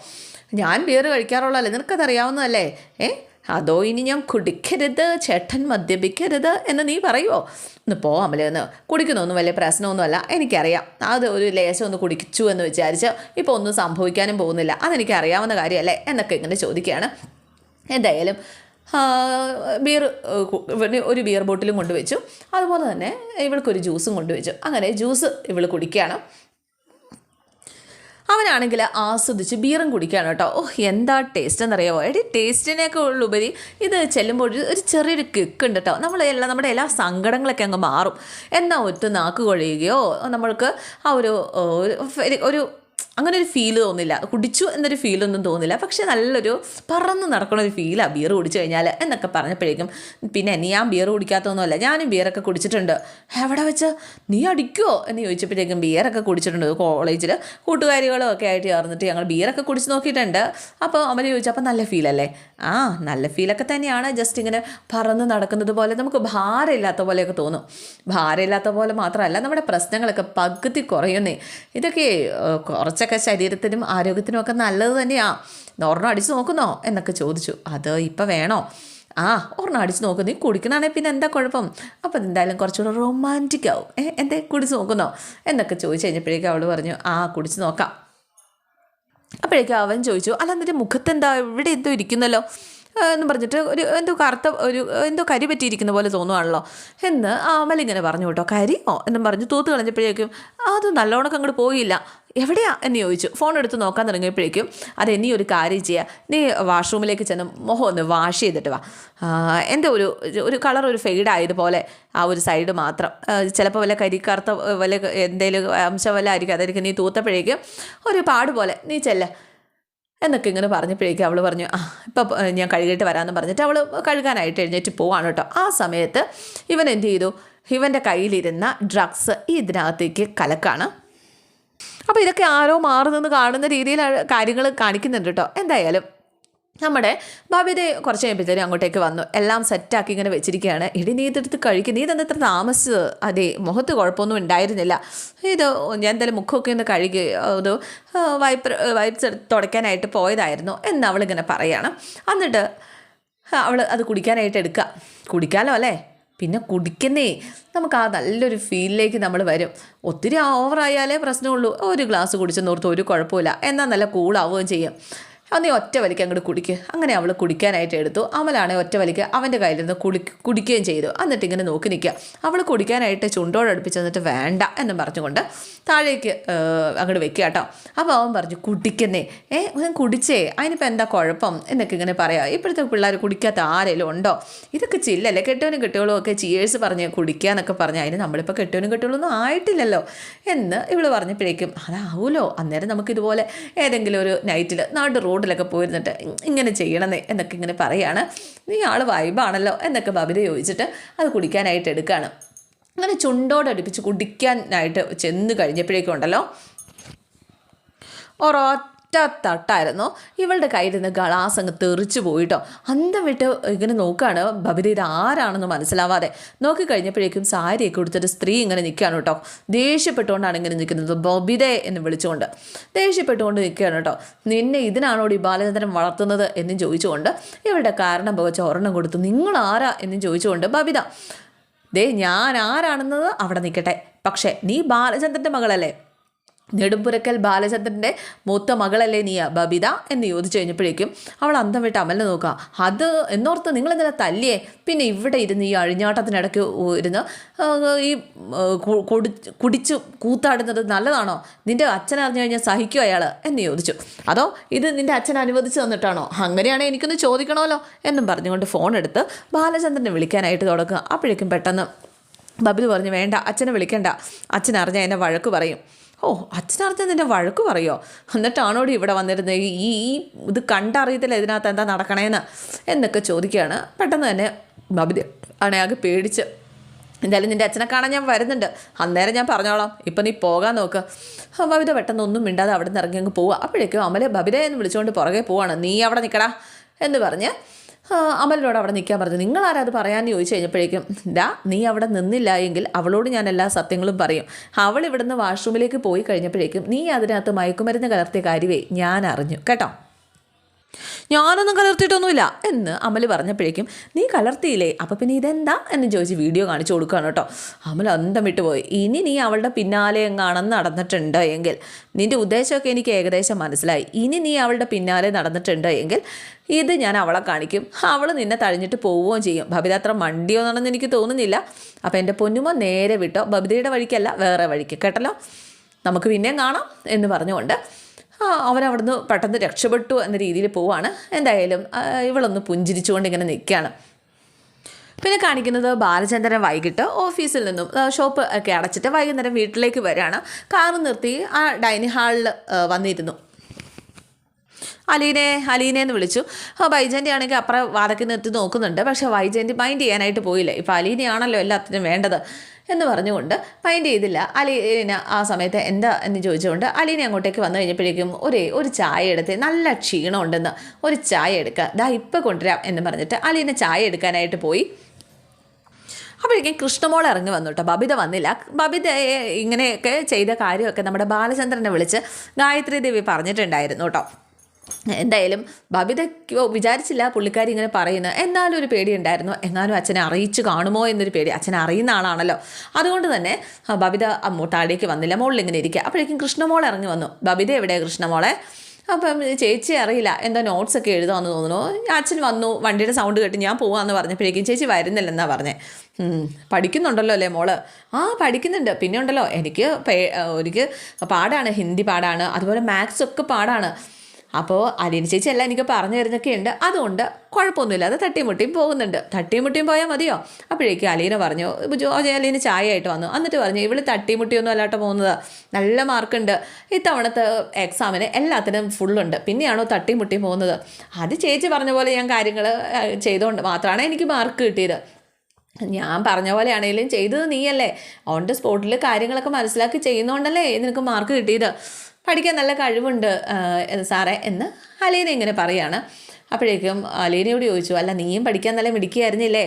ഞാൻ ബിയർ കഴിക്കാറുള്ളതല്ലേ? നിനക്കതറിയാവുന്നതല്ലേ? ഏ? അതോ ഇനി ഞാൻ കുടിക്കരുത് ചേട്ടൻ മദ്യപിക്കരുത് എന്ന് നീ പറയുമോ ഒന്ന് പോ അമലെന്ന് കുടിക്കുന്നൊന്നും വലിയ പ്രശ്നമൊന്നുമല്ല. എനിക്കറിയാം. അത് ഒരു ലേശം ഒന്ന് കുടിച്ചു എന്ന് വിചാരിച്ച് ഇപ്പോൾ ഒന്നും സംഭവിക്കാനും പോകുന്നില്ല. അതെനിക്ക് അറിയാവുന്ന കാര്യമല്ലേ? എന്നൊക്കെ ഇങ്ങനെ ചോദിക്കുകയാണ്. എന്തായാലും ബിയർ ഒരു ബിയർ ബോട്ടിലും കൊണ്ടുവച്ചു. അതുപോലെ തന്നെ ഇവൾക്കൊരു ജ്യൂസും കൊണ്ടുവച്ചു. അങ്ങനെ ജ്യൂസ് ഇവൾ കുടിക്കുകയാണ്. അവനാണെങ്കിൽ ആസ്വദിച്ച് ബീറും കുടിക്കുകയാണ് കേട്ടോ. ഓ എന്താ ടേസ്റ്റ് എന്നറിയാമോ എടി ടേസ്റ്റിനൊക്കെ ഉള്ളുപരി ഇത് ചെല്ലുമ്പോൾ ഒരു ചെറിയൊരു കിക്ക് ഉണ്ട് കേട്ടോ. നമ്മൾ എല്ലാം നമ്മുടെ എല്ലാ സങ്കടങ്ങളൊക്കെ അങ്ങ് മാറും. എന്നാൽ ഒറ്റ നാക്ക് കൊഴിയുകയോ? നമ്മൾക്ക് ആ ഒരു- ഒരു അങ്ങനെ ഒരു ഫീൽ തോന്നില്ല. കുടിച്ചു എന്നൊരു ഫീലൊന്നും തോന്നില്ല. പക്ഷെ നല്ലൊരു പറന്ന് നടക്കുന്ന ഒരു ഫീലാണ് ബിയർ കുടിച്ചു കഴിഞ്ഞാൽ എന്നൊക്കെ പറഞ്ഞപ്പോഴേക്കും പിന്നെ നീ ഞാൻ ബിയർ കുടിക്കാത്തൊന്നുമല്ല ഞാനും ബിയറൊക്കെ കുടിച്ചിട്ടുണ്ട്. എവിടെ വെച്ച്? നീ അടിക്കുമോ എന്ന് ചോദിച്ചപ്പോഴേക്കും ബിയറൊക്കെ കുടിച്ചിട്ടുണ്ട്. കോളേജിൽ കൂട്ടുകാരികളും ഒക്കെ ആയിട്ട് ചേർന്നിട്ട് ഞങ്ങൾ ബിയറൊക്കെ കുടിച്ച് നോക്കിയിട്ടുണ്ട്. അപ്പോൾ അവർ ചോദിച്ചു അപ്പോൾ നല്ല ഫീലല്ലേ ആ നല്ല ഫീലൊക്കെ തന്നെയാണ്. ജസ്റ്റ് ഇങ്ങനെ പറന്ന് നടക്കുന്നത് പോലെ നമുക്ക് ഭാരമില്ലാത്ത പോലെയൊക്കെ തോന്നും. ഭാരമില്ലാത്ത പോലെ മാത്രമല്ല നമ്മുടെ പ്രശ്നങ്ങളൊക്കെ പകുതി കുറയുന്നേ. ഇതൊക്കെ ഏഹ്, കുറച്ചൊക്കെ ശരീരത്തിനും ആരോഗ്യത്തിനും ഒക്കെ നല്ലത് തന്നെയാണ് ഒരെണ്ണം അടിച്ച് നോക്കുന്നോ? എന്നൊക്കെ ചോദിച്ചു. അത് ഇപ്പം വേണോ? ആ ഒരെണ്ണം അടിച്ച് നോക്കുന്നു നീ കുടിക്കണാണെങ്കിൽ പിന്നെ എന്താ കുഴപ്പം? അപ്പം എന്തായാലും കുറച്ചുകൂടെ റൊമാന്റിക് ആവും. ഏ എന്തേ കുടിച്ച് നോക്കുന്നോ? എന്നൊക്കെ ചോദിച്ചു കഴിഞ്ഞപ്പോഴേക്കും അവൾ പറഞ്ഞു ആ കുടിച്ച് നോക്കാം. അപ്പോഴേക്കും അവൻ ചോദിച്ചു അല്ല എന്നിട്ട് മുഖത്തെന്താ? ഇവിടെ എന്തോ ഇരിക്കുന്നല്ലോ. എന്ന് പറഞ്ഞിട്ട് ഒരു എന്തോ കറുത്ത ഒരു എന്തോ കരി പറ്റിയിരിക്കുന്ന പോലെ തോന്നുവാണല്ലോ. എന്ന് അമലിങ്ങനെ പറഞ്ഞു കേട്ടോ കരിയോ? എന്നും പറഞ്ഞ് തൂത്ത് കളഞ്ഞപ്പോഴേക്കും അത് നല്ലോണം അങ്ങോട്ട് പോയില്ല. എവിടെയാ? എന്ന് ചോദിച്ചു. ഫോൺ എടുത്ത് നോക്കാൻ തുടങ്ങിയപ്പോഴേക്കും അതെ നീ ഒരു കാര്യം ചെയ്യുക നീ വാഷ്റൂമിലേക്ക് ചെന്ന് മുഖം ഒന്ന് വാഷ് ചെയ്തിട്ട് വാ. എന്റെ ഒരു ഒരു കളർ ഒരു ഫെയ്ഡ് ആയതുപോലെ ആ ഒരു സൈഡ് മാത്രം. ചിലപ്പോൾ വല്ല കരിക്കറുത്ത വല്ല എന്തെങ്കിലും അംശം വല്ല ആയിരിക്കും. അതായിരിക്കും നീ തൂത്തപ്പോഴേക്കും ഒരു പാട് പോലെ നീ ചെല്ല. എന്നൊക്കെ ഇങ്ങനെ പറഞ്ഞപ്പോഴേക്കും അവൾ പറഞ്ഞു ആ ഇപ്പം ഞാൻ കഴുകിയിട്ട് വരാമെന്ന് പറഞ്ഞിട്ട് അവൾ കഴുകാനായിട്ട് എഴുന്നേറ്റ് പോവാണ് കേട്ടോ. ആ സമയത്ത് ഇവൻ എന്ത് ചെയ്തു? ഇവന്റെ കയ്യിലിരുന്ന ഡ്രഗ്സ് ഈ ഇതിനകത്തേക്ക് കലക്കാണ്. അപ്പോൾ ഇതൊക്കെ ആരോ മാറുന്നെന്ന് കാണുന്ന രീതിയിൽ കാര്യങ്ങൾ കാണിക്കുന്നുണ്ട് കേട്ടോ. എന്തായാലും നമ്മുടെ ഭവ്യത കുറച്ച് കഴിയുമ്പോഴത്തേനും അങ്ങോട്ടേക്ക് വന്നു. എല്ലാം സെറ്റാക്കി ഇങ്ങനെ വെച്ചിരിക്കുകയാണ്. ഇടി നീ ഇതെടുത്ത് കഴിക്കും. നീ തന്നെ ഇത്ര താമസിച്ചത്? അതെ മുഖത്ത് കുഴപ്പമൊന്നും ഉണ്ടായിരുന്നില്ല. ഇത് ഞാൻ എന്തായാലും മുഖമൊക്കെ ഒന്ന് കഴുകി അത് വൈപ്പ് വൈപ്സ് തുടയ്ക്കാനായിട്ട് പോയതായിരുന്നു എന്ന് അവളിങ്ങനെ പറയാണ്. എന്നിട്ട് അവൾ അത് കുടിക്കാനായിട്ട് എടുക്കുക കുടിക്കാലോ അല്ലേ? പിന്നെ കുടിക്കുന്നേ. നമുക്ക് ആ നല്ലൊരു ഫീലിലേക്ക് നമ്മൾ വരും. ഒത്തിരി ഓവറായാലേ പ്രശ്നമുള്ളൂ. ഒരു ഗ്ലാസ് കുടിച്ചെന്നോർത്ത് ഒരു കുഴപ്പമില്ല. എന്നാൽ നല്ല കൂളാവുകയും ചെയ്യും. നീ ഒറ്റ വലിക്ക് അങ്ങോട്ട് കുടിക്ക്. അങ്ങനെ അവൾ കുടിക്കാനായിട്ട് എടുത്തു. അമലാണെങ്കിൽ ഒറ്റ വലിക്ക് അവന്റെ നിന്ന് കുടി കുടിക്കുകയും ചെയ്തു. എന്നിട്ട് ഇങ്ങനെ നോക്കി നിൽക്കുക. അവൾ കുടിക്കാനായിട്ട് ചുണ്ടോടടുപ്പിച്ച് എന്നിട്ട് വേണ്ട എന്ന് പറഞ്ഞുകൊണ്ട് താഴേക്ക് അങ്ങോട്ട് വെക്കുക കേട്ടോ. അപ്പോൾ അവൻ പറഞ്ഞു കുടിക്കുന്നേ. ഏ ഞാൻ കുടിച്ചേ. അതിനിപ്പോൾ എന്താ കുഴപ്പം? എന്നൊക്കെ ഇങ്ങനെ പറയാം. ഇപ്പോഴത്തെ പിള്ളേർ കുടിക്കാത്ത ആരെങ്കിലും ഉണ്ടോ? ഇതൊക്കെ ചില്ലല്ലേ. കെട്ടവനും കെട്ടുകളും ഒക്കെ ചിയേഴ്സ് പറഞ്ഞ് കുടിക്കുക എന്നൊക്കെ പറഞ്ഞ് അതിന് നമ്മളിപ്പോൾ കെട്ടവനും കെട്ടുകളൊന്നും ആയിട്ടില്ലല്ലോ എന്ന് ഇവൾ പറഞ്ഞപ്പോഴേക്കും അതാവൂലോ. അന്നേരം നമുക്കിതുപോലെ ഏതെങ്കിലും ഒരു നൈറ്റിൽ നാട് റോഡിലൊക്കെ പോയിരുന്നിട്ട് ഇങ്ങനെ ചെയ്യണമെന്നേ എന്നൊക്കെ ഇങ്ങനെ പറയാണ്. നീ ആൾ വൈബാണല്ലോ എന്നൊക്കെ ബബിത ചോദിച്ചിട്ട് അത് കുടിക്കാനായിട്ട് എടുക്കുകയാണ് അങ്ങനെ ചുണ്ടോടടുപ്പിച്ച് കുടിക്കാനായിട്ട് ചെന്ന് കഴിഞ്ഞപ്പോഴേക്കും ഉണ്ടല്ലോ തട്ടായിരുന്നു ഇവളുടെ കയ്യിൽ നിന്ന് ഗ്ലാസ് അങ്ങ് തെറിച്ചു പോയിട്ടോ. അന്തം വിട്ട് ഇങ്ങനെ നോക്കുകയാണ് ബബിത ഇത് ആരാണെന്ന് മനസ്സിലാവാതെ നോക്കിക്കഴിഞ്ഞപ്പോഴേക്കും സാരിയൊക്കെ കൊടുത്തിട്ട് സ്ത്രീ ഇങ്ങനെ നിൽക്കുകയാണ് കേട്ടോ. ദേഷ്യപ്പെട്ടുകൊണ്ടാണ് ഇങ്ങനെ നിൽക്കുന്നത് ബബിതേ എന്ന് വിളിച്ചുകൊണ്ട്. ദേഷ്യപ്പെട്ടുകൊണ്ട് നിൽക്കുകയാണ് കേട്ടോ. നിന്നെ ഇതിനാണോ ഈ ബാലചന്ദ്രൻ വളർത്തുന്നത് എന്നും ചോദിച്ചുകൊണ്ട് ഇവളുടെ കാരണം പോകച്ച ഒരെണ്ണം കൊടുത്തു. നിങ്ങൾ ആരാ എന്നും ചോദിച്ചുകൊണ്ട് ബബിത ദേ ഞാൻ ആരാണെന്നത് അവിടെ നിൽക്കട്ടെ. പക്ഷേ നീ ബാലചന്ദ്രന്റെ മകളല്ലേ? നെടുമ്പുരക്കൽ ബാലചന്ദ്രന്റെ മൂത്ത മകളല്ലേ നീ ബബിത എന്ന് ചോദിച്ചു കഴിഞ്ഞപ്പോഴേക്കും അവൾ അന്തം വിട്ട് അമലിനെ നോക്കുക. അത് എന്നോർത്ത് നിങ്ങളെന്തിനാ തല്ലിയേ? പിന്നെ ഇവിടെ ഇരുന്ന് ഈ അഴിഞ്ഞാട്ടത്തിനിടയ്ക്ക് ഇരുന്ന് ഈ കുടിച്ച് കൂത്താടുന്നത് നല്ലതാണോ? നിന്റെ അച്ഛൻ അറിഞ്ഞു കഴിഞ്ഞാൽ സഹിക്കും അയാൾ എന്ന് ചോദിച്ചു. അതോ ഇത് നിന്റെ അച്ഛൻ അനുവദിച്ച് തന്നിട്ടാണോ? അങ്ങനെയാണെങ്കിൽ എനിക്കൊന്ന് ചോദിക്കണമല്ലോ എന്നും പറഞ്ഞുകൊണ്ട് ഫോൺ എടുത്ത് ബാലചന്ദ്രനെ വിളിക്കാനായിട്ട് തുടങ്ങുക. അപ്പോഴേക്കും പെട്ടെന്ന് ബബിൽ പറഞ്ഞു വേണ്ട അച്ഛനെ വിളിക്കണ്ട. അച്ഛൻ അറിഞ്ഞാൽ എന്നെ വഴക്ക് പറയും. ഓ അച്ഛനർത്ഥം നിന്നെ വഴക്ക് പറയോ? എന്നിട്ടാണോടി ഇവിടെ വന്നിരുന്നത് ഈ ഇത് കണ്ടറിയത്തില്ല ഇതിനകത്ത് എന്താ നടക്കണേന്ന് എന്നൊക്കെ ചോദിക്കുകയാണ്. പെട്ടെന്ന് തന്നെ ബബിത ആണെ ആകെ പേടിച്ച് എന്തായാലും നിന്റെ അച്ഛനെ കാണാൻ ഞാൻ വരുന്നുണ്ട്. അന്നേരം ഞാൻ പറഞ്ഞോളാം. ഇപ്പം നീ പോകാൻ നോക്ക്. ബബിത പെട്ടെന്ന് ഒന്നും മിണ്ടാതെ അവിടെ നിന്ന് ഇറങ്ങി അങ്ങ് പോവുക. അപ്പോഴേക്കും അമലെ ബബിത എന്ന് വിളിച്ചുകൊണ്ട് പുറകെ പോവാണ്. നീ അവിടെ നിൽക്കടാ എന്ന് പറഞ്ഞ് അമലിനോട് അവിടെ നിൽക്കാൻ പറഞ്ഞു. നിങ്ങളാരും അത് പറയാമെന്ന് ചോദിച്ചു കഴിഞ്ഞപ്പോഴേക്കും ഡാ നീ അവിടെ നിന്നില്ല എങ്കിൽ അവളോട് ഞാൻ എല്ലാ സത്യങ്ങളും പറയും. അവൾ ഇവിടുന്ന് വാഷ്റൂമിലേക്ക് പോയി കഴിഞ്ഞപ്പോഴേക്കും നീ അതിനകത്ത് മയക്കുമരുന്ന് കലർത്തിയ കാര്യമേ ഞാൻ അറിഞ്ഞു. കേട്ടോ? ഞാനൊന്നും കലർത്തിയിട്ടൊന്നുമില്ല എന്ന് അമൽ പറഞ്ഞപ്പോഴേക്കും നീ കലർത്തിയില്ലേ? അപ്പോൾ പിന്നെ ഇതെന്താ? എന്ന് ചോദിച്ച് വീഡിയോ കാണിച്ചു കൊടുക്കുകയാണ് കേട്ടോ. അമൽ അന്തം വിട്ടുപോയി ഇനി നീ അവളുടെ പിന്നാലെ എങ്ങാണെന്ന് നടന്നിട്ടുണ്ട് എങ്കിൽ നിന്റെ ഉദ്ദേശമൊക്കെ എനിക്ക് ഏകദേശം മനസ്സിലായി. ഇനി നീ അവളുടെ പിന്നാലെ നടന്നിട്ടുണ്ട് എങ്കിൽ ഇത് ഞാൻ അവളെ കാണിക്കും. അവൾ നിന്നെ തഴിഞ്ഞിട്ട് പോവുകയും ചെയ്യും. ബബിത അത്ര മണ്ടിയോ എന്നാണെന്ന് എനിക്ക് തോന്നുന്നില്ല. അപ്പോൾ എന്റെ പൊന്നുമ നേരെ വിട്ടോ? ബബിതയുടെ വഴിക്കല്ല വേറെ വഴിക്ക്. കേട്ടല്ലോ? നമുക്ക് പിന്നെയും കാണാം എന്ന് പറഞ്ഞുകൊണ്ട് അവനവിടുന്ന് പെട്ടെന്ന് രക്ഷപ്പെട്ടു എന്ന രീതിയിൽ പോവാണ്. എന്തായാലും ഇവളൊന്ന് പുഞ്ചിരിച്ചുകൊണ്ട് ഇങ്ങനെ നിൽക്കുകയാണ്. പിന്നെ കാണിക്കുന്നത് ബാലചന്ദ്രൻ വൈകിട്ട് ഓഫീസിൽ നിന്നും ഷോപ്പ് ഒക്കെ അടച്ചിട്ട് വൈകുന്നേരം വീട്ടിലേക്ക് വരികയാണ്. കാർ നിർത്തി ആ ഡൈനിങ് ഹാളിൽ വന്നിരുന്നു. അലീനെ അലീനെ എന്ന് വിളിച്ചു. ആ വൈജയന്റെ ആണെങ്കിൽ അപ്പുറം വാതക്കി നിർത്തി നോക്കുന്നുണ്ട്. പക്ഷേ വൈജയന്തി മൈൻഡ് ചെയ്യാനായിട്ട് പോയില്ല. ഇപ്പോൾ അലീനയാണല്ലോ എല്ലാത്തിനും വേണ്ടത്. എന്ന് പറഞ്ഞുകൊണ്ട് മൈൻഡ് ചെയ്തില്ല. അലീന ആ സമയത്ത് എന്താ എന്ന് ചോദിച്ചുകൊണ്ട് അലീന അങ്ങോട്ടേക്ക് വന്നു കഴിഞ്ഞപ്പോഴേക്കും ഒരേ ഒരു ചായ എടുത്ത് നല്ല ക്ഷീണം ഉണ്ടെന്ന് ഒരു ചായ എടുക്കുക ദാ ഇപ്പം കൊണ്ടുവരാം എന്ന് പറഞ്ഞിട്ട് അലീന ചായ എടുക്കാനായിട്ട് പോയി. അപ്പോഴേക്കും കൃഷ്ണമോൾ ഇറങ്ങി വന്നു കേട്ടോ. ബബിത വന്നില്ല. ബബിത ഇങ്ങനെയൊക്കെ ചെയ്ത കാര്യമൊക്കെ നമ്മുടെ ബാലചന്ദ്രനെ വിളിച്ച് ഗായത്രി ദേവി പറഞ്ഞിട്ടുണ്ടായിരുന്നു കേട്ടോ. എന്തായാലും ബബിത വിചാരിച്ചില്ല പുള്ളിക്കാരി ഇങ്ങനെ പറയുന്നത്. എന്നാലും ഒരു പേടി ഉണ്ടായിരുന്നു എന്നാലും അച്ഛനെ അറിയിച്ചു കാണുമോ എന്നൊരു പേടി. അച്ഛനെ അറിയുന്ന ആളാണല്ലോ. അതുകൊണ്ട് തന്നെ ബബിത അങ്ങോട്ടാടേക്ക് വന്നില്ല. മോളിൽ ഇങ്ങനെ ഇരിക്കുക. അപ്പോഴേക്കും കൃഷ്ണമോൾ ഇറങ്ങി വന്നു. ബബിത എവിടെയാണ് കൃഷ്ണമോളെ? അപ്പം ചേച്ചി അറിയില്ല. എന്താ നോട്ട്സ് ഒക്കെ എഴുതാമെന്ന് തോന്നുന്നു. അച്ഛൻ വന്നു. വണ്ടിയുടെ സൗണ്ട് കേട്ട് ഞാൻ പോവാന്ന് പറഞ്ഞപ്പോഴേക്കും ചേച്ചി വരുന്നില്ലെന്നാണ് പറഞ്ഞേ. പഠിക്കുന്നുണ്ടല്ലോ അല്ലേ മോൾ? ആ പഠിക്കുന്നുണ്ട്. പിന്നെ ഉണ്ടല്ലോ എനിക്ക് എനിക്ക് പാടാണ്. ഹിന്ദി പാടാണ്. അതുപോലെ മാത്സ് ഒക്കെ പാടാണ്. അപ്പോൾ അലീന ചേച്ചി എല്ലാം എനിക്ക് പറഞ്ഞു തരുന്നൊക്കെ ഉണ്ട്. അതുകൊണ്ട് കുഴപ്പമൊന്നുമില്ല. അത് തട്ടിയും മുട്ടിയും പോകുന്നുണ്ട്. തട്ടിയും മുട്ടിയും പോയാൽ മതിയോ? അപ്പോഴേക്കും അലീന പറഞ്ഞു ജോജ അലീന ചായ ആയിട്ട് വന്നു. എന്നിട്ട് പറഞ്ഞു ഇവൾ തട്ടിയും മുട്ടിയൊന്നും അല്ലാട്ടോ പോകുന്നത്. നല്ല മാർക്കുണ്ട്. ഇത്തവണത്തെ എക്സാമിന് എല്ലാത്തിനും ഫുള്ളുണ്ട്. പിന്നെയാണോ തട്ടിയും മുട്ടിയും പോകുന്നത്? അത് ചേച്ചി പറഞ്ഞ പോലെ ഞാൻ കാര്യങ്ങൾ ചെയ്തുകൊണ്ട് മാത്രമാണ് എനിക്ക് മാർക്ക് കിട്ടിയത്. ഞാൻ പറഞ്ഞ പോലെയാണെങ്കിലും ചെയ്തത് നീയല്ലേ? ഓൺ ദ സ്പോട്ടിൽ കാര്യങ്ങളൊക്കെ മനസ്സിലാക്കി ചെയ്യുന്നതുകൊണ്ടല്ലേ നിനക്ക് മാർക്ക് കിട്ടിയത്? പഠിക്കാൻ നല്ല കഴിവുണ്ട് സാറേ എന്ന് അലീന ഇങ്ങനെ പറയാണ്. അപ്പോഴേക്കും അലീനയോട് ചോദിച്ചു അല്ല നീയും പഠിക്കാൻ നല്ല മിടിക്കുകയായിരുന്നില്ലേ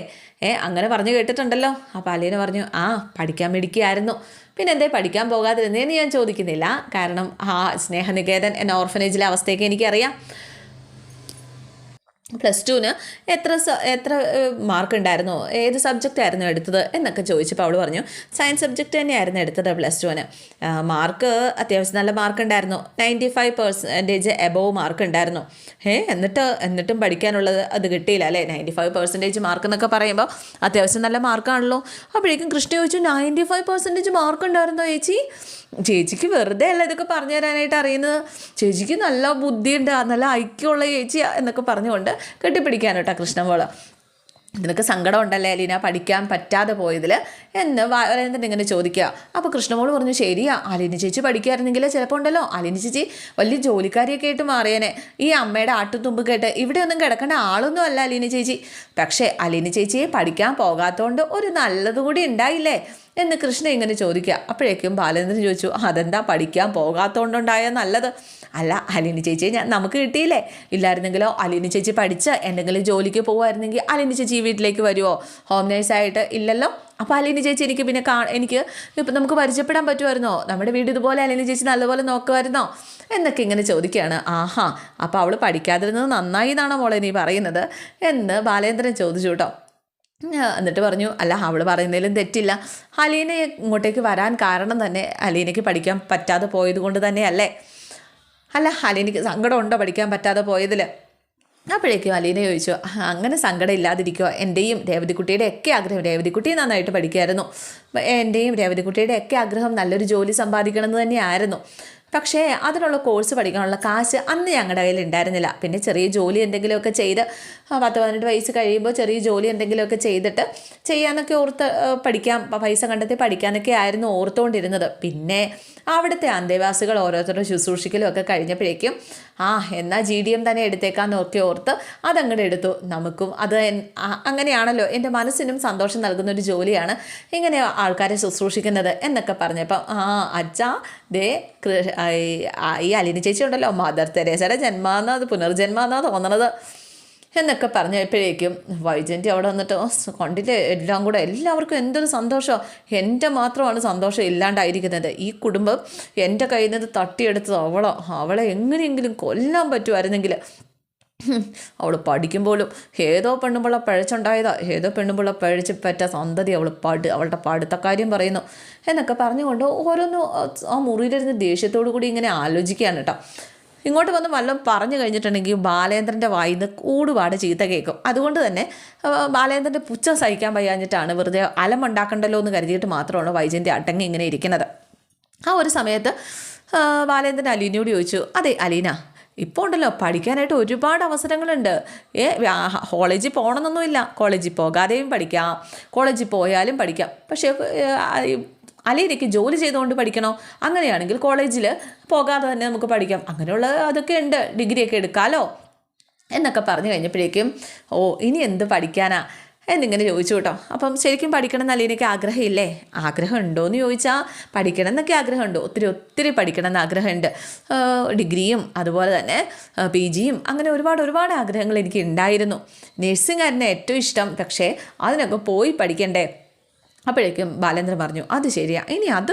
ഏ അങ്ങനെ പറഞ്ഞു കേട്ടിട്ടുണ്ടല്ലോ. അപ്പോൾ അലീന പറഞ്ഞു ആ പഠിക്കാൻ മിടിക്കുകയായിരുന്നു പിന്നെ എന്തേ പഠിക്കാൻ പോകാതിരുന്നേന്ന് ഞാൻ ചോദിക്കുന്നില്ല. കാരണം ആ സ്നേഹനികേതൻ എന്ന ഓർഫനേജിലെ അവസ്ഥയൊക്കെ എനിക്കറിയാം. പ്ലസ് ടുവിന് എത്ര എത്ര മാർക്ക് ഉണ്ടായിരുന്നു? ഏത് സബ്ജക്റ്റ് ആയിരുന്നു എടുത്തത് എന്നൊക്കെ ചോദിച്ചപ്പോൾ അവൾ പറഞ്ഞു സയൻസ് സബ്ജക്റ്റ് തന്നെയായിരുന്നു എടുത്തത് പ്ലസ് ടുവിന് മാർക്ക് അത്യാവശ്യം നല്ല മാർക്ക് ഉണ്ടായിരുന്നു. Ninety five percentage above mark ഉണ്ടായിരുന്നു. ഏ എന്നിട്ട് എന്നിട്ടും പഠിക്കാനുള്ളത് അത് കിട്ടിയില്ല അല്ലേ? നയന്റി ഫൈവ് പെർസെന്റേജ് മാർക്ക് എന്നൊക്കെ പറയുമ്പോൾ അത്യാവശ്യം നല്ല മാർക്കാണല്ലോ അപ്പോഴേക്കും കൃഷ്ണ ചോദിച്ചു നയന്റി ഫൈവ് പെർസെന്റേജ് മാർക്ക് ഉണ്ടായിരുന്നോ ചേച്ചി? ചേച്ചിക്ക് വെറുതെ അല്ല ഇതൊക്കെ പറഞ്ഞു തരാനായിട്ട് അറിയുന്നത്. ചേച്ചിക്ക് നല്ല ബുദ്ധിയുണ്ട് നല്ല ഐക്യമുള്ള ചേച്ചി എന്നൊക്കെ പറഞ്ഞുകൊണ്ട് കെട്ടിപ്പിടിക്കാനോട്ടാ കൃഷ്ണമോൾ. നിനക്ക് സങ്കടം ഉണ്ടല്ലേ അലീന പഠിക്കാൻ പറ്റാതെ പോയതിൽ എന്ന് വരേന്ദ്രൻ ഇങ്ങനെ ചോദിക്കുക. അപ്പോൾ കൃഷ്ണമോൾ പറഞ്ഞു ശരിയാ. അലീന ചേച്ചി പഠിക്കുകയായിരുന്നെങ്കിൽ ചിലപ്പോൾ ഉണ്ടല്ലോ. അലീന ചേച്ചി വലിയ ജോലിക്കാരിയൊക്കെ ആയിട്ട് മാറിയേനെ. ഈ അമ്മയുടെ ആട്ടുതുമ്പ് കേട്ട് ഇവിടെ ഒന്നും കിടക്കേണ്ട ആളൊന്നും അല്ല അലീന ചേച്ചി. പക്ഷേ അലീന ചേച്ചിയെ പഠിക്കാൻ പോകാത്തതുകൊണ്ട് ഒരു നല്ലതുകൂടി ഉണ്ടായില്ലേ? എന്ന് കൃഷ്ണ ഇങ്ങനെ ചോദിക്കുക. അപ്പോഴേക്കും ബാലചന്ദ്രൻ ചോദിച്ചു അതെന്താ പഠിക്കാൻ പോകാത്തതുകൊണ്ടുണ്ടായ നല്ലത്? അല്ല അലിനി ചേച്ചി ഞാൻ നമുക്ക് കിട്ടിയില്ലേ? ഇല്ലായിരുന്നെങ്കിലോ അലിനി ചേച്ചി പഠിച്ച് എന്തെങ്കിലും ജോലിക്ക് പോകുമായിരുന്നെങ്കിൽ അലിനി ചേച്ചി ഈ വീട്ടിലേക്ക് വരുമോ ഹോം നേഴ്സായിട്ട് ഇല്ലല്ലോ? അപ്പോൾ അലിനി ചേച്ചി എനിക്ക് പിന്നെ കാ എനിക്ക് ഇപ്പം നമുക്ക് പരിചയപ്പെടാൻ പറ്റുമായിരുന്നോ? നമ്മുടെ വീട് ഇതുപോലെ അലിനി ചേച്ചി നല്ലപോലെ നോക്കുമായിരുന്നോ? എന്നൊക്കെ ഇങ്ങനെ ചോദിക്കുകയാണ്. ആഹാ അപ്പോൾ അവൾ പഠിക്കാതിരുന്നത് നന്നായി എന്നാണോ മോളെ നീ പറയുന്നത്? എന്ന് ബാലേന്ദ്രൻ ചോദിച്ചു കേട്ടോ. എന്നിട്ട് പറഞ്ഞു അല്ല അവൾ പറയുന്നതിലും തെറ്റില്ല. അലീന ഇങ്ങോട്ടേക്ക് വരാൻ കാരണം തന്നെ അലീനയ്ക്ക് പഠിക്കാൻ പറ്റാതെ പോയത് കൊണ്ട് തന്നെയല്ലേ? അല്ല അലീനയ്ക്ക് സങ്കടമുണ്ടോ പഠിക്കാൻ പറ്റാതെ പോയതിൽ അപ്പോഴേക്കും അലീന ചോദിച്ചു അങ്ങനെ സങ്കടം ഇല്ലാതിരിക്കുമോ എന്റെയും രേവതിക്കുട്ടിയുടെ ഒക്കെ ആഗ്രഹം രേവതിക്കുട്ടി നന്നായിട്ട് പഠിക്കുമായിരുന്നു എന്റെയും രേവതിക്കുട്ടിയുടെ ഒക്കെ ആഗ്രഹം നല്ലൊരു ജോലി സമ്പാദിക്കണം എന്ന് തന്നെയായിരുന്നു. പക്ഷേ അതിനുള്ള കോഴ്സ് പഠിക്കാനുള്ള കാശ് അന്ന് ഞങ്ങളുടെ കയ്യിൽ ഉണ്ടായിരുന്നില്ല പിന്നെ ചെറിയ ജോലി എന്തെങ്കിലുമൊക്കെ ചെയ്ത് പത്ത് പതിനെട്ട് വയസ്സ് കഴിയുമ്പോൾ ചെറിയ ജോലി എന്തെങ്കിലുമൊക്കെ ചെയ്തിട്ട് ചെയ്യാനൊക്കെ ഓർത്ത് പഠിക്കാം പൈസ കണ്ടെത്തി പഠിക്കാനൊക്കെ ആയിരുന്നു ഓർത്തുകൊണ്ടിരുന്നത് പിന്നെ അവിടുത്തെ അന്തേവാസികൾ ഓരോരുത്തരുടെ ശുശ്രൂഷിക്കലും ഒക്കെ കഴിഞ്ഞപ്പോഴേക്കും ആ എന്നാൽ ജി ഡി എം തന്നെ എടുത്തേക്കാന്ന് ഒക്കെ ഓർത്ത് അതങ്ങോട്ട് എടുത്തു. നമുക്കും അത് അങ്ങനെയാണല്ലോ. എന്റെ മനസ്സിനും സന്തോഷം നൽകുന്ന ഒരു ജോലിയാണ് ഇങ്ങനെ ആൾക്കാരെ ശുശ്രൂഷിക്കുന്നത് എന്നൊക്കെ പറഞ്ഞപ്പം ആ അച്ഛാ ദേ ഈ- അലിനി ചേച്ചി ഉണ്ടല്ലോ മദർ തെരേസയുടെ ജന്മാന്നാ അത് പുനർജന്മാന്നാ തോന്നണത് എന്നൊക്കെ പറഞ്ഞപ്പോഴേക്കും വൈജയന്തി അവിടെ വന്നിട്ട് കണ്ടില്ലേ? എല്ലാം കൂടെ എല്ലാവർക്കും എന്തൊരു സന്തോഷമോ എന്റെ മാത്രമാണ് സന്തോഷം ഇല്ലാണ്ടായിരിക്കുന്നത്. ഈ കുടുംബം എന്റെ കയ്യിൽ നിന്ന് തട്ടിയെടുത്തത് അവളോ. അവളെ എങ്ങനെയെങ്കിലും കൊല്ലാൻ പറ്റുമായിരുന്നെങ്കിൽ അവൾ പഠിക്കുമ്പോഴും ഏതോ പെണ്ണുമ്പുള്ള പഴച്ചുണ്ടായതാ ഏതോ പെണ്ണുമ്പുള്ള പഴച്ച് പറ്റ സന്തതി അവൾ പാട്ട് അവളുടെ പാടുത്ത കാര്യം പറയുന്നു. എന്നൊക്കെ പറഞ്ഞുകൊണ്ട് ഓരോന്നും ആ മുറിയിലിരുന്ന് ദേഷ്യത്തോടു കൂടി ഇങ്ങനെ ആലോചിക്കുകയാണ് കേട്ടോ. ഇങ്ങോട്ട് വന്ന് വല്ലതും പറഞ്ഞു കഴിഞ്ഞിട്ടുണ്ടെങ്കിൽ ബാലേന്ദ്രന്റെ വായിൽ നിന്ന് കൂടുപാട് ചീത്ത കേൾക്കും. അതുകൊണ്ട് തന്നെ ബാലേന്ദ്രന്റെ പുച്ഛം സഹിക്കാൻ വയ്യാഞ്ഞിട്ടാണ് വെറുതെ അലമുണ്ടാക്കണ്ടല്ലോ എന്ന് കരുതിയിട്ട് മാത്രമാണ് വൈജന്റെ അടങ്ങി ഇങ്ങനെ ഇരിക്കുന്നത്. ആ ഒരു സമയത്ത് ബാലേന്ദ്രൻ അലീനയോട് ചോദിച്ചു അതെ അലീന ഇപ്പോൾ ഉണ്ടല്ലോ പഠിക്കാനായിട്ട് ഒരുപാട് അവസരങ്ങളുണ്ട്. ഏ കോളേജിൽ പോകണമെന്നൊന്നുമില്ല കോളേജിൽ പോകാതെയും പഠിക്കാം. കോളേജിൽ പോയാലും പഠിക്കാം. പക്ഷേ അലയിലേക്ക് ജോലി ചെയ്തുകൊണ്ട് പഠിക്കണോ? അങ്ങനെയാണെങ്കിൽ കോളേജിൽ പോകാതെ തന്നെ നമുക്ക് പഠിക്കാം. അങ്ങനെയുള്ള അതൊക്കെ ഉണ്ട്. ഡിഗ്രിയൊക്കെ എടുക്കാമല്ലോ എന്നൊക്കെ പറഞ്ഞു കഴിഞ്ഞപ്പോഴേക്കും ഓ ഇനി എന്ത് പഠിക്കാനാ? എന്നിങ്ങനെ ചോദിച്ചു കേട്ടോ. അപ്പം ശരിക്കും പഠിക്കണം എന്നല്ല എനിക്ക് ആഗ്രഹമില്ലേ? ആഗ്രഹം ഉണ്ടോ എന്ന് ചോദിച്ചാൽ പഠിക്കണം എന്നൊക്കെ ആഗ്രഹമുണ്ട്. ഒത്തിരി ഒത്തിരി പഠിക്കണം എന്ന് ആഗ്രഹമുണ്ട്. ഡിഗ്രിയും അതുപോലെ തന്നെ പി ജിയും അങ്ങനെ ഒരുപാട് ഒരുപാട് ആഗ്രഹങ്ങൾ എനിക്ക് ഉണ്ടായിരുന്നു. നഴ്സിംഗ് ആയിരുന്നു ഏറ്റവും ഇഷ്ടം. പക്ഷേ അതിനൊക്കെ പോയി പഠിക്കണ്ടേ? അപ്പോഴേക്കും ബാലേന്ദ്രൻ പറഞ്ഞു അത് ശരിയാ ഇനി അത്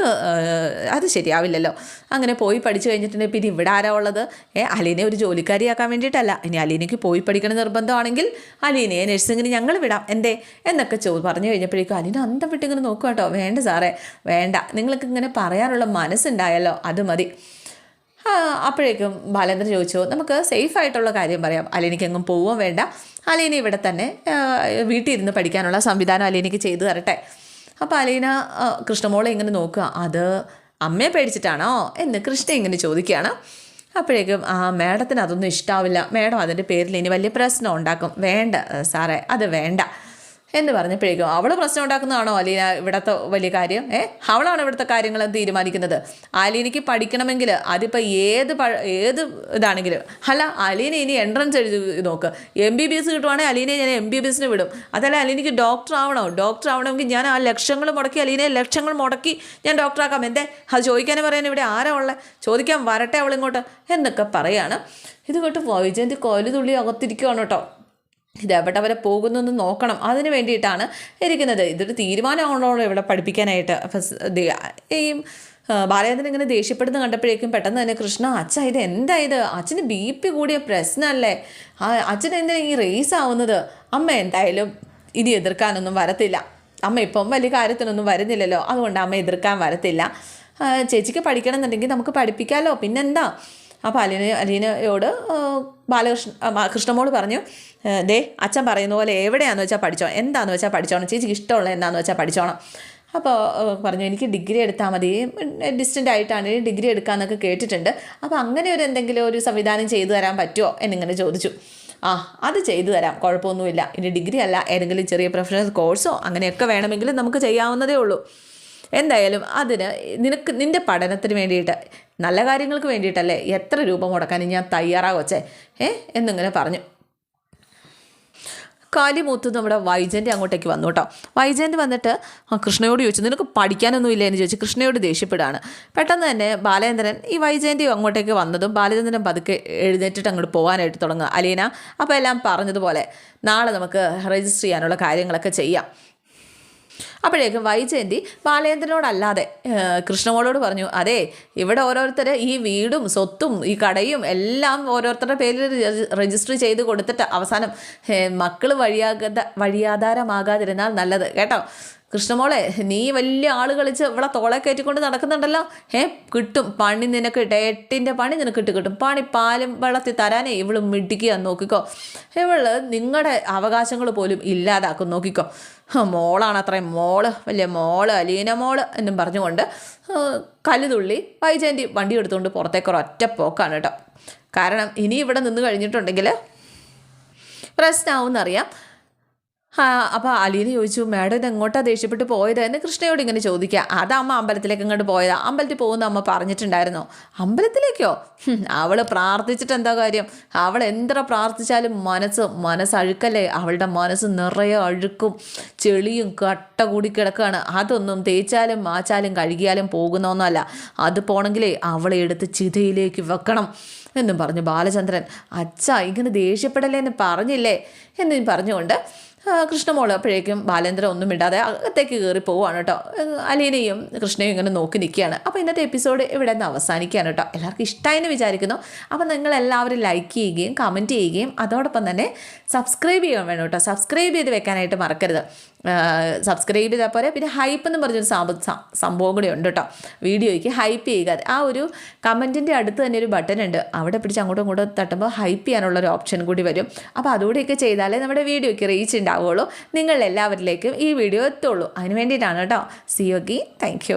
അത് ശരിയാവില്ലല്ലോ. അങ്ങനെ പോയി പഠിച്ചു കഴിഞ്ഞിട്ടുണ്ടെങ്കിൽ പിന്നെ ഇവിടെ ആരാ ഉള്ളത്? ഏ അലീനെ ഒരു ജോലിക്കാരിയാക്കാൻ വേണ്ടിയിട്ടല്ല. ഇനി അലീനയ്ക്ക് പോയി പഠിക്കണ നിർബന്ധമാണെങ്കിൽ അലീനയെ നഴ്സിങ്ങിന് ഞങ്ങൾ വിടാം. എന്തേ? എന്നൊക്കെ ചോ പറഞ്ഞു കഴിഞ്ഞപ്പോഴേക്കും അലീന അന്തം വിട്ടിങ്ങനെ നോക്കുക കേട്ടോ വേണ്ട സാറേ വേണ്ട. നിങ്ങൾക്ക് ഇങ്ങനെ പറയാനുള്ള മനസ്സുണ്ടായല്ലോ അത് മതി. അപ്പോഴേക്കും ബാലേന്ദ്രൻ ചോദിച്ചു നമുക്ക് സേഫ് ആയിട്ടുള്ള കാര്യം പറയാം. അലീനയ്ക്ക് എങ്ങും പോവുകയും വേണ്ട. അലീന ഇവിടെ തന്നെ വീട്ടിൽ ഇരുന്ന് പഠിക്കാനുള്ള സംവിധാനം അലീനയ്ക്ക് ചെയ്തു തരട്ടെ. അപ്പോൾ അലീന കൃഷ്ണമോളെ ഇങ്ങനെ നോക്കുക? അത് അമ്മയെ പേടിച്ചിട്ടാണോ? എന്ന് കൃഷ്ണ ഇങ്ങനെ ചോദിക്കുകയാണ്. അപ്പോഴേക്കും ആ മേഡത്തിന് അതൊന്നും ഇഷ്ടാവില്ല. മേഡം അതിന്റെ പേരിൽ ഇനി വലിയ പ്രശ്നം ഉണ്ടാക്കും. വേണ്ട സാറേ അത് വേണ്ട. എന്ന് പറഞ്ഞപ്പോഴേക്കും അവൾ പ്രശ്നം ഉണ്ടാക്കുന്നതാണോ അലീന ഇവിടുത്തെ വലിയ കാര്യം? ഏ? അവളാണ് ഇവിടുത്തെ കാര്യങ്ങൾ തീരുമാനിക്കുന്നത്? അലീനയ്ക്ക് പഠിക്കണമെങ്കിൽ അതിപ്പോൾ ഏത് ഏത് ഇതാണെങ്കിലും. അല്ല അലീന ഇനി എൻട്രൻസ് എഴുതി നോക്ക്. എം ബി ബി എസ് കിട്ടുവാണെങ്കിൽ അലീനയെ ഞാൻ എം ബി ബി എസിന് വിടും. അതല്ല അലീനയ്ക്ക് ഡോക്ടർ ആവണോ? ഡോക്ടർ ആവണമെങ്കിൽ ഞാൻ ആ ലക്ഷങ്ങൾ മുടക്കി അലീനയെ ലക്ഷങ്ങൾ മുടക്കി ഞാൻ ഡോക്ടറാക്കാം എന്തേ? അത് ചോദിക്കാനും പറയാൻ ഇവിടെ ആരാ ഉള്ളത് ചോദിക്കാൻ വരട്ടെ അവളിങ്ങോട്ട്. എന്നൊക്കെ പറയാണ്. ഇത് കേട്ട് വൈജയന്തി കോലുതുള്ളി അകത്തിരിക്കുവാണ് കേട്ടോ. ഇത് എവിടെ വരെ പോകുന്നെന്ന് നോക്കണം. അതിന് വേണ്ടിയിട്ടാണ് ഇരിക്കുന്നത്. ഇതൊരു തീരുമാനമാണല്ലോ ഇവിടെ പഠിപ്പിക്കാനായിട്ട്. ഈ ബാലചന്ദ്രൻ ഇങ്ങനെ ദേഷ്യപ്പെടുന്ന കണ്ടപ്പോഴേക്കും പെട്ടെന്ന് തന്നെ കൃഷ്ണ അച്ഛ ഇത് എന്താ ഇത്? അച്ഛന് ബി പി കൂടിയ പ്രശ്നമല്ലേ? അച്ഛൻ എന്തിനാ ഈ റേസ് ആവുന്നത്? അമ്മ എന്തായാലും ഇനി എതിർക്കാനൊന്നും വരത്തില്ല. അമ്മ ഇപ്പം വലിയ കാര്യത്തിനൊന്നും വരുന്നില്ലല്ലോ. അതുകൊണ്ട് അമ്മ എതിർക്കാൻ വരത്തില്ല. ചേച്ചിക്ക് പഠിക്കണം എന്നുണ്ടെങ്കിൽ നമുക്ക് പഠിപ്പിക്കാമല്ലോ പിന്നെന്താ? അപ്പോൾ അലീന അലീനയോട് ബാലകൃഷ്ണ കൃഷ്ണമോൾ പറഞ്ഞു ദേ അച്ഛൻ പറയുന്ന പോലെ എവിടെയാണെന്ന് വെച്ചാൽ പഠിച്ചോ എന്താണെന്ന് വെച്ചാൽ പഠിച്ചോണം ചേച്ചിക്ക് ഇഷ്ടമുള്ള എന്താണെന്ന് വെച്ചാൽ പഠിച്ചോണം. അപ്പോൾ പറഞ്ഞു എനിക്ക് ഡിഗ്രി എടുത്താൽ മതി ഡിസ്റ്റന്റ് ആയിട്ടാണ് ഡിഗ്രി എടുക്കാമെന്നൊക്കെ കേട്ടിട്ടുണ്ട് അപ്പോൾ അങ്ങനെ ഒരു എന്തെങ്കിലും ഒരു സംവിധാനം ചെയ്തു തരാൻ പറ്റുമോ എന്നിങ്ങനെ ചോദിച്ചു. ആ അത് ചെയ്തു തരാം കുഴപ്പമൊന്നുമില്ല ഇനി ഡിഗ്രി അല്ല ഏതെങ്കിലും ചെറിയ പ്രൊഫഷണൽ കോഴ്സോ അങ്ങനെയൊക്കെ വേണമെങ്കിലും നമുക്ക് ചെയ്യാവുന്നതേ ഉള്ളൂ. എന്തായാലും അതിന് നിനക്ക് നിന്റെ പഠനത്തിന് വേണ്ടിയിട്ട് നല്ല കാര്യങ്ങൾക്ക് വേണ്ടിയിട്ടല്ലേ? എത്ര രൂപ മുടക്കാനും ഞാൻ തയ്യാറാകൊച്ചേ ഏ? എന്നിങ്ങനെ പറഞ്ഞു. കാലിമൂത്ത് നമ്മുടെ വൈജയന്റെ അങ്ങോട്ടേക്ക് വന്നു കേട്ടോ. വൈജയന്റ് വന്നിട്ട് കൃഷ്ണയോട് ചോദിച്ചു നിനക്ക് പഠിക്കാനൊന്നും ഇല്ല? എന്ന് ചോദിച്ചു. കൃഷ്ണയോട് ദേഷ്യപ്പെടുകയാണ്. പെട്ടെന്ന് തന്നെ ബാലേന്ദ്രൻ ഈ വൈജയന്റെ അങ്ങോട്ടേക്ക് വന്നതും ബാലേന്ദ്രൻ പതുക്കെ എഴുന്നേറ്റിട്ട് അങ്ങോട്ട് പോകാനായിട്ട് തുടങ്ങുക അലീന. അപ്പോൾ എല്ലാം പറഞ്ഞതുപോലെ നാളെ നമുക്ക് രജിസ്റ്റർ ചെയ്യാനുള്ള കാര്യങ്ങളൊക്കെ ചെയ്യാം. അപ്പോഴേക്കും വൈജയന്തി ബാലേന്ദ്രനോടല്ലാതെ കൃഷ്ണമോളോട് പറഞ്ഞു അതെ ഇവിടെ ഓരോരുത്തർ ഈ വീടും സ്വത്തും ഈ കടയും എല്ലാം ഓരോരുത്തരുടെ പേരിൽ രജിസ്റ്റർ ചെയ്ത് കൊടുത്തിട്ട് അവസാനം മക്കൾ വഴിയാകാതെ വഴിയാധാരമാകാതിരുന്നാൽ നല്ലത്. കേട്ടോ? കൃഷ്ണമോളെ നീ വലിയ ആൾ കളിച്ച് ഇവിടെ തോളെ കയറ്റിക്കൊണ്ട് നടക്കുന്നുണ്ടല്ലോ. ഏ കിട്ടും. പണി നിനക്ക് ഡേട്ടിന്റെ പണി നിനക്ക് ഇട്ട് കിട്ടും. പണി പാലും വെള്ളത്തിൽ തരാനേ ഇവൾ മിടിക്കുക നോക്കിക്കോ. ഇവൾ നിങ്ങളുടെ അവകാശങ്ങൾ പോലും ഇല്ലാതാക്കും നോക്കിക്കോ. മോളാണ് അത്രയും മോൾ വലിയ മോൾ അലീന മോൾ എന്നും പറഞ്ഞുകൊണ്ട് കല്ലുതുള്ളി വൈജയന്തി വണ്ടി എടുത്തുകൊണ്ട് പുറത്തേക്ക് ഒരൊറ്റ പോക്കാണ് കേട്ടോ. കാരണം ഇനി ഇവിടെ നിന്ന് കഴിഞ്ഞിട്ടുണ്ടെങ്കിൽ പ്രശ്നമാവും എന്നറിയാം അപ്പോൾ അലീന ചോദിച്ചു മാഡം ഇത് എങ്ങോട്ടാ ദേഷ്യപ്പെട്ട് പോയത്? എന്ന് കൃഷ്ണയോട് ഇങ്ങനെ ചോദിക്കുക. അതാ അമ്മ അമ്പലത്തിലേക്ക് ഇങ്ങോട്ട് പോയതാ. അമ്പലത്തിൽ പോകുന്ന അമ്മ പറഞ്ഞിട്ടുണ്ടായിരുന്നോ? അമ്പലത്തിലേക്കോ? അവൾ പ്രാർത്ഥിച്ചിട്ട് എന്താ കാര്യം? അവൾ എത്ര പ്രാർത്ഥിച്ചാലും മനസ്സ് മനസ്സഴുക്കല്ലേ? അവളുടെ മനസ്സ് നിറയെ അഴുക്കും ചെളിയും കട്ട കൂടി കിടക്കുകയാണ് അതൊന്നും തേച്ചാലും മാച്ചാലും കഴുകിയാലും പോകുന്നൊന്നുമല്ല അത് പോണെങ്കിലേ അവളെ എടുത്ത് ചിതയിലേക്ക് വെക്കണം. എന്നും പറഞ്ഞു ബാലചന്ദ്രൻ. അച്ഛ ഇങ്ങനെ ദേഷ്യപ്പെടല്ലേ എന്ന് പറഞ്ഞില്ലേ? എന്നും പറഞ്ഞുകൊണ്ട് കൃഷ്ണമോൾ അപ്പോഴേക്കും ബാലേന്ദ്രൻ ഒന്നും ഇടാതെ അകത്തേക്ക് കയറി പോവുകയാണ് കേട്ടോ. അലീനയും കൃഷ്ണയും ഇങ്ങനെ നോക്കി നിൽക്കുകയാണ്. അപ്പോൾ ഇന്നത്തെ എപ്പിസോഡ് ഇവിടെ നിന്ന് അവസാനിക്കുകയാണ് കേട്ടോ. എല്ലാവർക്കും ഇഷ്ടമായെന്ന് വിചാരിക്കുന്നു. അപ്പോൾ നിങ്ങൾ എല്ലാവരും ലൈക്ക് ചെയ്യുകയും കമന്റ് ചെയ്യുകയും അതോടൊപ്പം തന്നെ സബ്സ്ക്രൈബ് ചെയ്യാൻ വേണം കേട്ടോ. സബ്സ്ക്രൈബ് ചെയ്ത് വെക്കാനായിട്ട് മറക്കരുത്. സബ്സ്ക്രൈബ് ചെയ്താൽ പോരെ. പിന്നെ ഹൈപ്പ് എന്ന് പറഞ്ഞൊരു സംഭവം കൂടെ ഉണ്ട് കേട്ടോ വീഡിയോയ്ക്ക് ഹൈപ്പ് ചെയ്യുക. ആ ഒരു കമന്റിന്റെ അടുത്ത് തന്നെ ഒരു ബട്ടൺ ഉണ്ട്. അവിടെ പിടിച്ച് അങ്ങോട്ടും ഇങ്ങോട്ടും തട്ടുമ്പോൾ ഹൈപ്പ് ചെയ്യാനുള്ള ഒരു ഓപ്ഷൻ കൂടി വരും. അപ്പോൾ അതുകൂടിയൊക്കെ ചെയ്താലേ നമ്മുടെ വീഡിയോയ്ക്ക് റീച്ച് ഉണ്ടാവുകയുള്ളൂ നിങ്ങൾ എല്ലാവരിലേക്കും ഈ വീഡിയോ എത്തുള്ളൂ. അതിന് വേണ്ടിയിട്ടാണ് കേട്ടോ സി യോഗി താങ്ക്